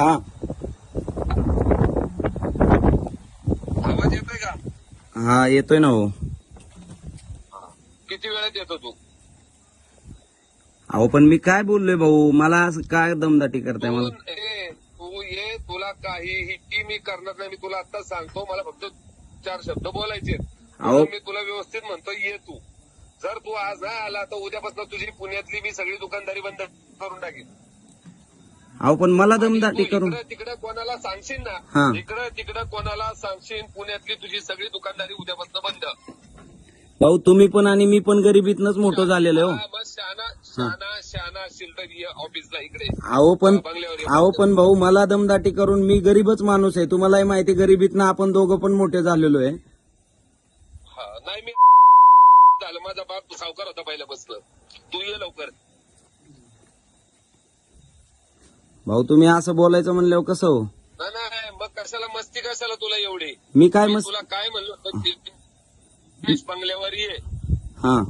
हा. आवाज येतोय का? हा येतोय ना हो. किती वेळात येतो तू? अहो पण मी काय बोललोय भाऊ? मला असं काय दमदाटी करताय मला? तू ए, तू ये तुला काहीही टी मी करणार नाही. मी तुला आताच सांगतो मला फक्त चार शब्द बोलायचे अहो. मी तुला व्यवस्थित म्हणतो ये तू. जर तू आज नाही आला तर उद्यापासून तुझी पुण्यातली मी सगळी दुकानदारी बंद करून टाकेन. अहो पण मला दमदाटी करून तिकडं कोणाला सांगशील हा. ना इकडं तिकडं कोणाला सांगशील? पुण्यातली तुझी सगळी दुकानदारी उद्यापासून बंद. भाऊ तुम्ही पण आणि मी पण गरिबीतनच मोठं झालेलो आहे हो. हा, मग शहाणा शहाणा शहाणा असशील तर ये ऑफिसला इकडे. अहो पण बंगल्यावर ये. अहो पण भाऊ मला दमदाटी करून मी गरीबच माणूस आहे. तुम्हालाही माहिती गरिबीतनं आपण दोघं पण मोठे झालेलो आहे. हा, नाही मी झालं. माझा बाप सावकार होता पहिल्या बसलं तू ये लवकर. भाऊ तुम्ही असं बोलायचं म्हणल्यावर कसं हो? नाही नाही मग कशाला मस्ती कशाला तुला एवढी? मी काय मी मस्त तुला काय म्हणलो होतं? की फिश बंगल्यावर ये. हा.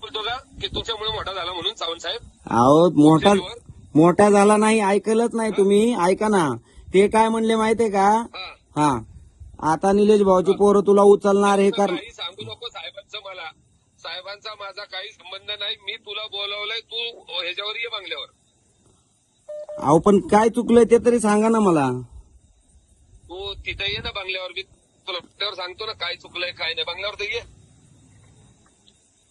बोलतो का? की तुमच्यामुळे मोठा झाला म्हणून सावंत साहेब. अहो मोठा? मोठा झाला नाही ऐकलंच नाही तुम्ही. ऐका ना. ते काय म्हणले माहितीये का? हा. हा. आता निलेश भाऊची पोरं तुला उचलणार हे कर काही सांगू नको साहेबांचं मला. साहेबांचा माझा काही संबंध नाही. मी तुला बोलवलंय तू ह्याच्यावर ये बंगल्यावर. अहो पण काय चुकलंय ते तरी सांगा ना मला. तू तिथे ये ना बंगल्यावर मी तुला त्यावर सांगतो ना काय चुकलंय काय नाही. बंगल्यावर तर ये.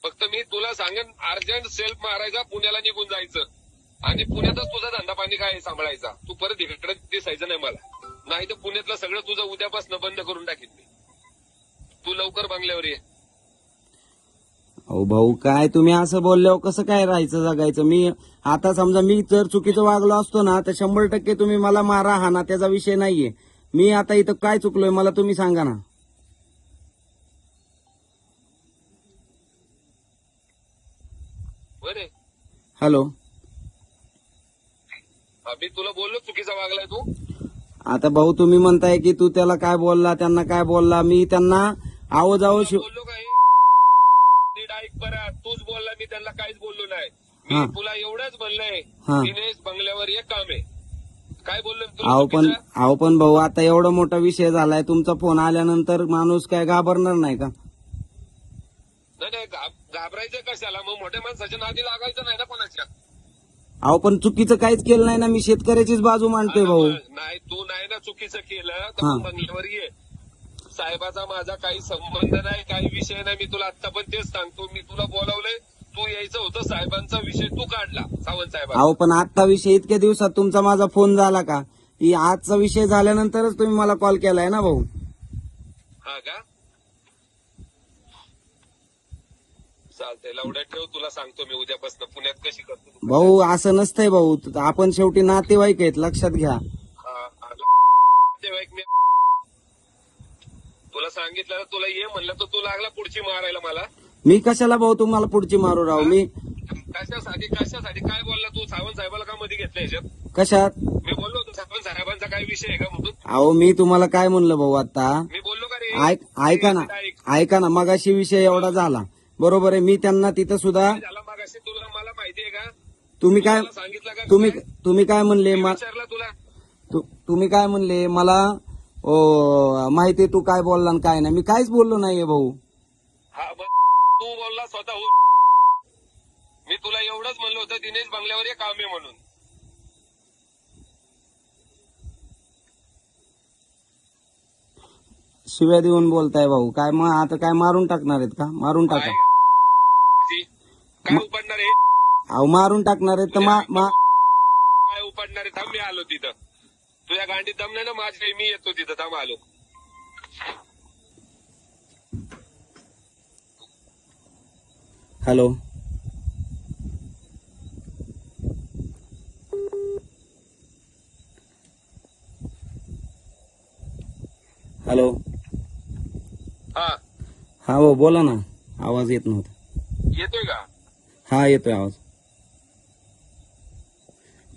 फक्त मी तुला सांगेन अर्जंट सेल्फ मारायचा पुण्याला निघून जायचं. आणि पुण्यातच तुझा धंदा पाणी काय आहे सांभाळायचा? तू परत इकडे दिसायचं नाही मला. नाही तर पुण्यातलं सगळं तुझं उद्यापासून बंद करून टाकीन मी. तू लवकर बंगल्यावर ये. अहो भाऊ काय तुम्ही असं बोलल्यावर कसं काय राहायचं जगायचं? मी आता समजा मी जर चुकीचं वागलो असतो ना तर शंभर टक्के तुम्ही मला मारा हा ना त्याचा विषय नाहीये. मी आता इथं काय चुकलोय मला तुम्ही सांगा ना. बरे. हॅलो. मी तुला बोललो चुकीचा वागलाय तू? आता भाऊ तुम्ही म्हणताय की तू त्याला काय बोलला त्यांना काय बोलला मी त्यांना आहो जाओ शिव बोललो काही नीट ऐक बरं तूच बोलला मी त्यांना काहीच बोललो नाही हा. मी तुला एवढंच म्हणलंय हा. दिनेश बंगल्यावर एक काम आहे. काय बोललो अहो पण? अहो पण भाऊ आता एवढा मोठा विषय झालाय तुमचा फोन आल्यानंतर माणूस काय घाबरणार नाही का? नाही नाही घाब- घाबरायचं कशाला? मग मोठ्या माणसाच्या नादी लागायचं नाही ना कोणाच्या? अहो पण चुकीचं काहीच केलं नाही ना मी शेतकऱ्याचीच बाजू मांडतोय भाऊ. नाही तू नाही ना चुकीचं केलं. तर बंगल्यावर ये. साहेबाचा माझा काही संबंध नाही काही विषय नाही मी तुला आता पण तेच सांगतो. मी तुला बोलावलंय तू यायचं होतं साहेबांचा विषय तू काढला सावंत साहेबांचा. अहो पण आजचा विषय इतक्या दिवसात तुमचा माझा फोन झाला का? ही आजचा विषय झाल्यानंतरच तुम्ही मला कॉल केलाय ना भाऊ? हा का? चालतंय लवड्यात ठेव तुला सांगतो मी उद्यापासून पुण्यात कशी करतो तू. भाऊ असं नसतंय भाऊ. आपण शेवटी नातेवाईक आहेत लक्षात घ्या. हा, हा. तेव्हा एक मी तुला सांगितलं ना, तुला ये म्हणलं तर तू लागला पुढची मारायला मला. मी कशाला भाऊ तुम्हाला पुढची मारू राहू मी कशासाठी कशासाठी? काय बोलला तू? सावंत साहेबाला का मध्ये घेतलं ह्याच्यात कशात? मी बोललो होतो सावंत साहेबांचा काय विषय आहे का म्हणून? अहो मी तुम्हाला काय म्हणलं भाऊ आता? मी बोललो का रे? ऐक ऐका ना. ऐक. ना मगाशी विषय एवढा झाला. बरोबर आहे मी त्यांना तिथं सुद्धा काय झाला मागाशी तुला? मला माहितीये का? तुम्ही काय मला सांगितलं का? तुम्ही काय? तुम्ही काय म्हणले? मी मा- विचारलं तुला. तु- तुम्ही काय म्हणले? मला ओ, माहिती तू काय बोलला आणि काय नाही. मी काहीच बोललो नाहीये भाऊ. हा मग तू बोलला स्वतः मी तुला एवढंच म्हणलं होतं दिनेश बंगल्यावर ये काम आहे म्हणून. शिव्या देऊन बोलताय भाऊ. काय मग आता काय मारून टाकणार आहेत का? मारून टाका. काय? काय उपडणार आहे? अहो मारून टाकणार आहेत तर मा मा- काय उपडणार आहे? थांब मी आलो तिथं. तुझ्या गांडीत दम नाही ना माझ्या मी येतो तिथं. थांब आलो. हॅलो. हॅलो. हा. हा हो बोला ना. आवाज येत नव्हता. येतोय का? हा येतोय आवाज.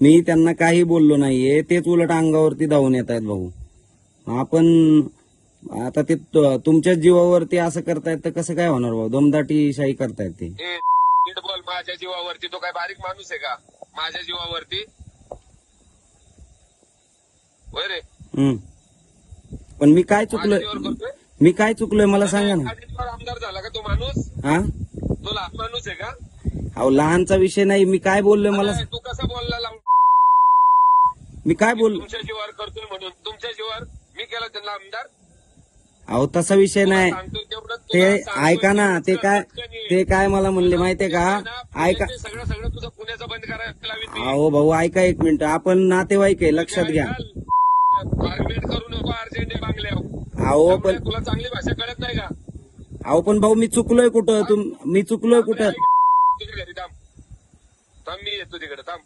मी त्यांना काही बोललो नाहीये. तेच उलट अंगावरती धावून येत आहेत भाऊ. आपण आता ते त- तुमच्याच जीवावरती असं करतायत तर कसं काय होणार भाऊ? दमदाटी शाही करतायत ते. ए नीट बोल माझ्या जीवावरती. तो काय बारीक माणूस आहे का? माझ्या जीवावरती? होय रे. हम्म. पण मी काय माझ्या चुकलोय? करतोय? मी काय चुकलोय मला सांगा ना. माझ्या जीवावर आमदार झाला का तो माणूस? हा? तो लहान माणूस आहे का? अहो लहानचा विषय नाही. मी काय बोललोय मला अरे, तू कसा बोलला लावून मी काय बोल तुमच्या जीवावर करतोय म्हणून. तुमच्या जीवावर मी केला त्यांना आमदार? अहो तसा विषय नाही. ते ऐका ना ते काय ते काय मला म्हणले माहितीये का? ऐका सगळं सगळं तुझं पुण्याचं बंद करायला लावीन मी. अहो भाऊ ऐका एक मिनिट. आपण नातेवाईक आहे लक्षात घ्या. करू नको अर्जंट अहो पण तुला चांगली भाषा कळत नाही का? अहो पण भाऊ मी चुकलोय कुठं? तुम मी चुकलोय कुठं? तुझ्या घरी थांब थांब मी येतो तिकडे थांब.